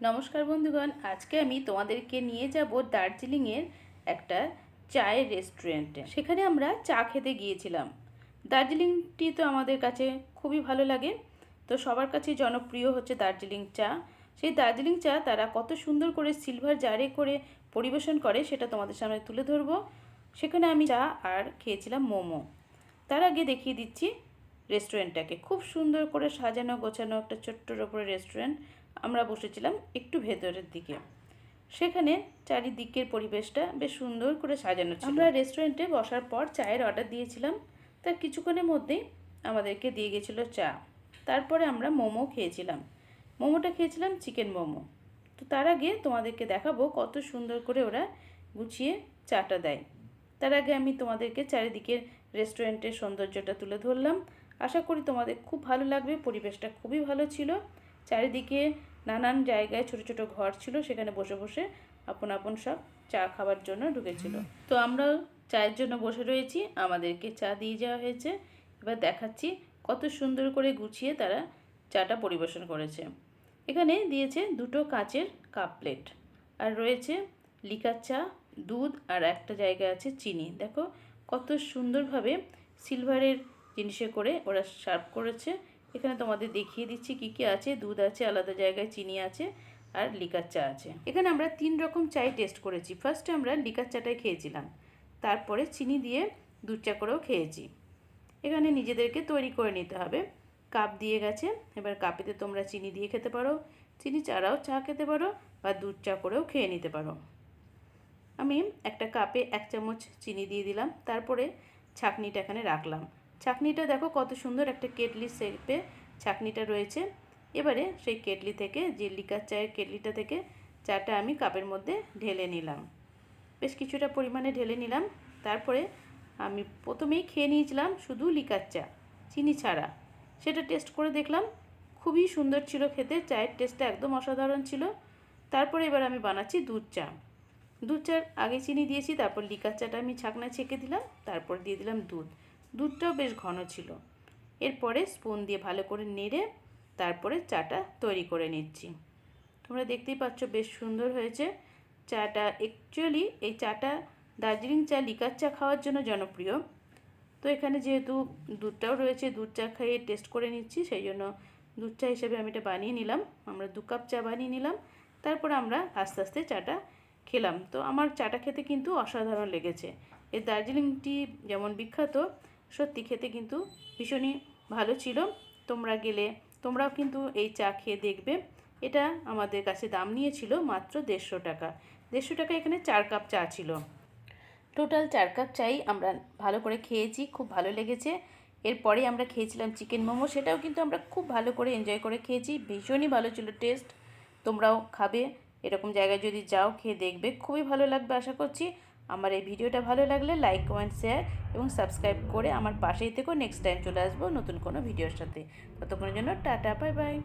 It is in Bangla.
নমস্কার বন্ধুগণ, আজকে আমি তোমাদেরকে নিয়ে যাব দার্জিলিংয়ের একটা চায়ের রেস্টুরেন্টে। সেখানে আমরা চা খেতে গিয়েছিলাম। দার্জিলিং টি তো আমাদের কাছে খুবই ভালো লাগে। তো সবার কাছে জনপ্রিয় হচ্ছে দার্জিলিং চা। সেই দার্জিলিং চা তারা কত সুন্দর করে সিলভার জারে করে পরিবেশন করে, সেটা তোমাদের সামনে তুলে ধরবো। সেখানে আমি চা আর খেয়েছিলাম মোমো। তার আগে দেখিয়ে দিচ্ছি রেস্টুরেন্টটাকে। খুব সুন্দর করে সাজানো গোছানো একটা ছোট্টর ওপরে রেস্টুরেন্ট। আমরা বসেছিলাম একটু ভেতরের দিকে। সেখানে চারিদিকের পরিবেশটা বেশ সুন্দর করে সাজানো ছিল। আমরা রেস্টুরেন্টে বসার পর চায়ের অর্ডার দিয়েছিলাম। তার কিছুক্ষণের মধ্যেই আমাদেরকে দিয়ে গেছিল চা। তারপরে আমরা মোমো খেয়েছিলাম। মোমোটা খেয়েছিলাম চিকেন মোমো। তো তার আগে তোমাদেরকে দেখাবো কত সুন্দর করে ওরা গুছিয়ে চাটা দেয়। তার আগে আমি তোমাদেরকে চারিদিকের রেস্টুরেন্টের সৌন্দর্যটা তুলে ধরলাম। আশা করি তোমাদের খুব ভালো লাগবে, পরিবেশটা খুবই ভালো ছিল। চারিদিকে নানান জায়গায় ছোট ছোট ঘর ছিল সেখানে বসে বসে আপন আপন সব চা খাবার জন্য ঢুকেছিল। তো আমরাও চায়ের জন্য বসে রয়েছি আমাদেরকে চা দিয়ে যাওয়া হয়েছে। এবার দেখাচ্ছি কত সুন্দর করে গুছিয়ে তারা চাটা পরিবেশন করেছে। এখানে দিয়েছে দুটো কাচের কাপ প্লেট আর রয়েছে লিকার চা দুধ আর একটা জায়গা আছে চিনি। দেখো কত সুন্দরভাবে সিলভারের জিনিসে করে ওরা সার্ভ করেছে। এখানে তোমাদের দেখিয়ে দিচ্ছি কি কি আছে। দুধ আছে, আলাদা জায়গায় চিনি আছে আর লিকার চা আছে। এখানে আমরা তিন রকম চাই টেস্ট করেছি। ফার্স্টে আমরা লিকার চাটাই খেয়েছিলাম। তারপরে চিনি দিয়ে দুধ চা করেও খেয়েছি। এখানে নিজেদেরকে তৈরি করে নিতে হবে। কাপ দিয়ে গেছে। এবার কাপেতে তোমরা চিনি দিয়ে খেতে পারো। চিনি চারাও চা খেতে পারো বা দুধ চা করেও খেয়ে নিতে পারো। আমি একটা কাপে এক চামচ চিনি দিয়ে দিলাম। তারপরে ছাকনিটা এখানে রাখলাম। ছাকনিটা দেখো কত সুন্দর একটা কেটলি শেপে ছাকনিটা রয়েছে। এবারে সেই কেটলি থেকে, যে লিকার চায়ের কেটলিটা থেকে চাটা আমি কাপের মধ্যে ঢেলে নিলাম। বেশ কিছুটা পরিমাণে ঢেলে নিলাম। তারপরে আমি প্রথমেই খেয়ে নিয়েছিলাম শুধু লিকার চা, চিনি ছাড়া। সেটা টেস্ট করে দেখলাম, খুবই সুন্দর ছিল খেতে, চায়ের টেস্টটা একদম অসাধারণ ছিল। তারপরে এবার আমি বানাচ্ছি দুধ চা। দুধ চার আগে চিনি দিয়েছি, তারপর লিকার চাটা আমি ছাকনা ছেঁকে দিলাম, তারপর দিয়ে দিলাম দুধ। দুধটাও বেশ ঘন ছিল। এরপরে স্পুন দিয়ে ভালো করে নেড়ে তারপরে চাটা তৈরি করে নিচ্ছি। তোমরা দেখতেই পাচ্ছ বেশ সুন্দর হয়েছে। চাটা অ্যাকচুয়ালি এই চাটা দার্জিলিং চা, লিকার চা খাওয়ার জন্য জনপ্রিয়। তো এখানে যেহেতু দুধটাও রয়েছে, দুধ চা খাইয়ে টেস্ট করে নিচ্ছি, সেই জন্য দুধ চা হিসেবে আমি এটা বানিয়ে নিলাম। আমরা দু কাপ চা বানিয়ে নিলাম, তারপর আমরা আস্তে আস্তে চাটা খেলাম। তো আমার চাটা খেতে কিন্তু অসাধারণ লেগেছে। এই দার্জিলিং টি যেমন বিখ্যাত সত্যি খেতে কিন্তু ভীষণই ভালো ছিল। তোমরা গেলে, তোমরাও কিন্তু এই চা খেয়ে দেখবে। এটা আমাদের কাছে দাম নিয়েছিল মাত্র দেড়শো টাকা। দেড়শো টাকা এখানে চার কাপ চা ছিল। টোটাল চার কাপ চাই আমরা ভালো করে খেয়েছি, খুব ভালো লেগেছে। এরপরে আমরা খেয়েছিলাম চিকেন মোমো, সেটাও কিন্তু আমরা খুব ভালো করে এনজয় করে খেয়েছি, ভীষণই ভালো ছিল টেস্ট তোমরাও খাবে, এরকম জায়গায় যদি যাও, খেয়ে দেখবে, খুবই ভালো লাগবে আশা করছি। আমার এই ভিডিওটা ভালো লাগলে লাইক কমেন্ট শেয়ার এবং সাবস্ক্রাইব করে আমার পাশেই থেকেও নেক্সট টাইম চলে আসব নতুন কোনো ভিডিওর সাথে। ততক্ষণের জন্য টাটা বাই বাই